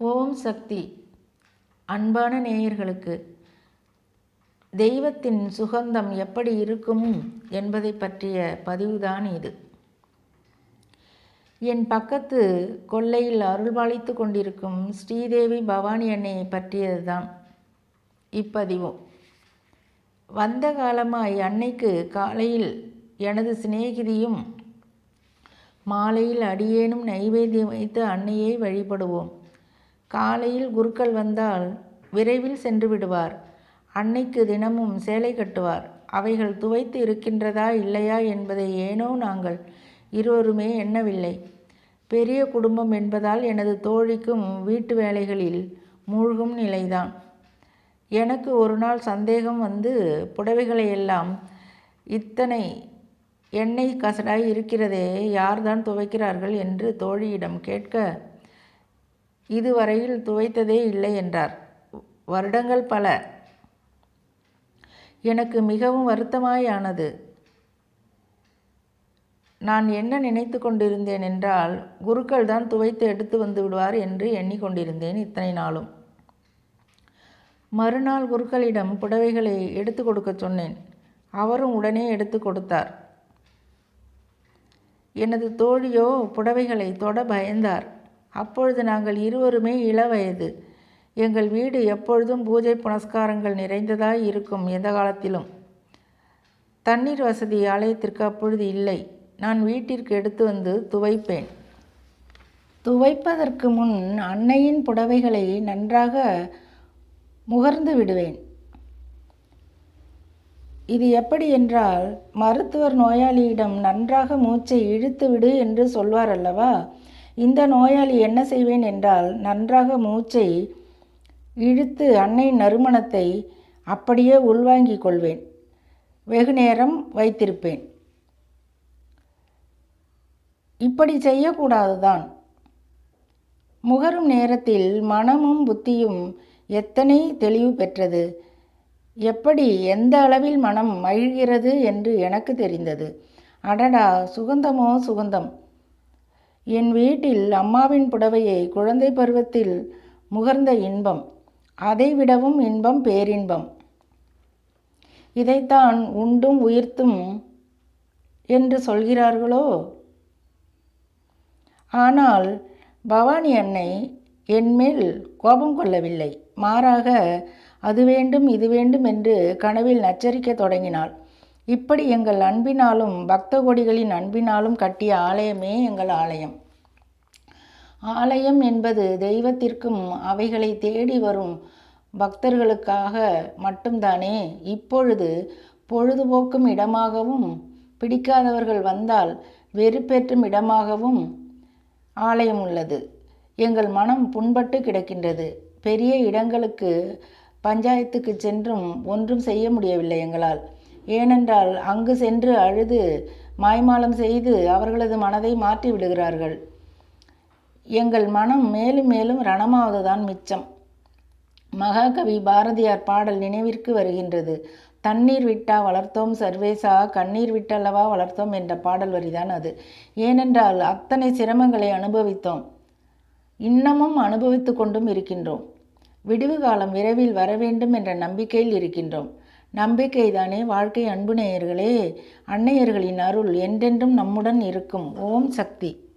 ஓம் சக்தி. அன்பான நேயர்களுக்கு தெய்வத்தின் சுகந்தம் எப்படி இருக்கும் என்பதை பற்றிய பதிவுதான் இது. என் பக்கத்து கொல்லையில் அருள்பாலித்து கொண்டிருக்கும் ஸ்ரீதேவி பவானி அன்னையை பற்றியதுதான் இப்பதிவும் வந்த காலமாய் அன்னைக்கு காலையில் எனது சிநேகிதியும் மாலையில் அடியேனும் நைவேத்தியம் வைத்து அன்னையை வழிபடுவோம். காலையில் குருக்கள் வந்தால் விரைவில் சென்று விடுவார். அன்னைக்கு தினமும் சேலை கட்டுவார். அவைகள் துவைத்து இருக்கின்றதா இல்லையா என்பதை ஏனோ நாங்கள் இருவருமே எண்ணவில்லை. பெரிய குடும்பம் என்பதால் எனது தோழிக்கும் வீட்டு வேலைகளில் மூழ்கும் நிலைதான். எனக்கு ஒரு நாள் சந்தேகம் வந்து புடவைகளை எல்லாம் இத்தனை எண்ணெய் கசடாய் இருக்கிறதே யார்தான் துவைக்கிறார்கள் என்று தோழியிடம் கேட்க இதுவரையில் துவைத்ததே இல்லை என்றார். வருடங்கள் பல. எனக்கு மிகவும் வருத்தமாயானது. நான் என்ன நினைத்து கொண்டிருந்தேன் என்றால் குருக்கள் தான் துவைத்து எடுத்து வந்து விடுவார் என்று எண்ணிக்கொண்டிருந்தேன் இத்தனை நாளும். மறுநாள் குருக்களிடம் புடவைகளை எடுத்து கொடுக்க சொன்னேன். அவரும் உடனே எடுத்து கொடுத்தார். எனது தோழியோ புடவைகளை தொட பயந்தார். அப்பொழுது நாங்கள் இருவருமே இளவயது. எங்கள் வீடு எப்பொழுதும் பூஜை புனஸ்காரங்கள் நிறைந்ததாய் இருக்கும் எந்த காலத்திலும். தண்ணீர் வசதி ஆலயத்திற்கு அப்பொழுது இல்லை. நான் வீட்டிற்கு எடுத்து வந்து துவைப்பேன். துவைப்பதற்கு முன் அன்னையின் புடவைகளை நன்றாக முகர்ந்து விடுவேன். இது எப்படி என்றால் மருத்துவர் நோயாளியிடம் நன்றாக மூச்சை இழுத்து விடு என்று சொல்வார் அல்லவா? இந்த நோயாளி என்ன செய்வேன் என்றால் நன்றாக மூச்சை இழுத்து அன்னை நறுமணத்தை அப்படியே உள்வாங்கிக் கொள்வேன். வெகு நேரம் வைத்திருப்பேன். இப்படி செய்யக்கூடாதுதான். முகரும் நேரத்தில் மனமும் புத்தியும் எத்தனை தெளிவு பெற்றது? எப்படி எந்த அளவில் மனம் மகிழ்கிறது என்று எனக்கு தெரிந்தது. அடடா சுகந்தமோ சுகந்தம். என் வீட்டில் அம்மாவின் புடவையை குழந்தை பருவத்தில் முகர்ந்த இன்பம் அதைவிடவும் இன்பம் பேரின்பம். இதைத்தான் உண்டும் உயிர்த்தும் என்று சொல்கிறார்களோ? ஆனால் பவானி அன்னை என்மேல் கோபம் கொள்ளவில்லை. மாறாக அது வேண்டும் இது வேண்டும் என்று கனவில் நச்சரிக்க தொடங்கினாள். இப்படி எங்கள் அன்பினாலும் பக்த கொடிகளின் அன்பினாலும் கட்டிய ஆலயமே எங்கள் ஆலயம். ஆலயம் என்பது தெய்வத்திற்கும் அவைகளை தேடி வரும் பக்தர்களுக்காக மட்டும்தானே இப்பொழுது பொழுதுபோக்கும் இடமாகவும் பிடிக்காதவர்கள் வந்தால் வெறுப்பேற்றும் இடமாகவும் ஆலயம் உள்ளது. எங்கள் மனம் புண்பட்டு கிடக்கின்றது. பெரிய இடங்களுக்கு பஞ்சாயத்துக்கு சென்றும் ஒன்றும் செய்ய முடியவில்லை எங்களால். ஏனென்றால் அங்கு சென்று அழுது மாய்மாலம் செய்து அவர்களது மனதை மாற்றி விடுகிறார்கள். எங்கள் மனம் மேலும் மேலும் ரணமாவதுதான் மிச்சம். மகாகவி பாரதியார் பாடல் நினைவிற்கு வருகின்றது. தண்ணீர் விட்டா வளர்த்தோம் சர்வேசா கண்ணீர் விட்டல்லவா வளர்த்தோம் என்ற பாடல் வரிதான் அது. ஏனென்றால் அத்தனை சிரமங்களை அனுபவித்தோம். இன்னமும் அனுபவித்து கொண்டும் இருக்கின்றோம். விடுவு காலம் விரைவில் வர வேண்டும் என்ற நம்பிக்கையில் இருக்கின்றோம். நம்பிக்கைதானே வாழ்க்கை அன்பு நேயர்களே. அன்னையர்களின் அருள் என்றென்றும் நம்முடன் இருக்கும். ஓம் சக்தி.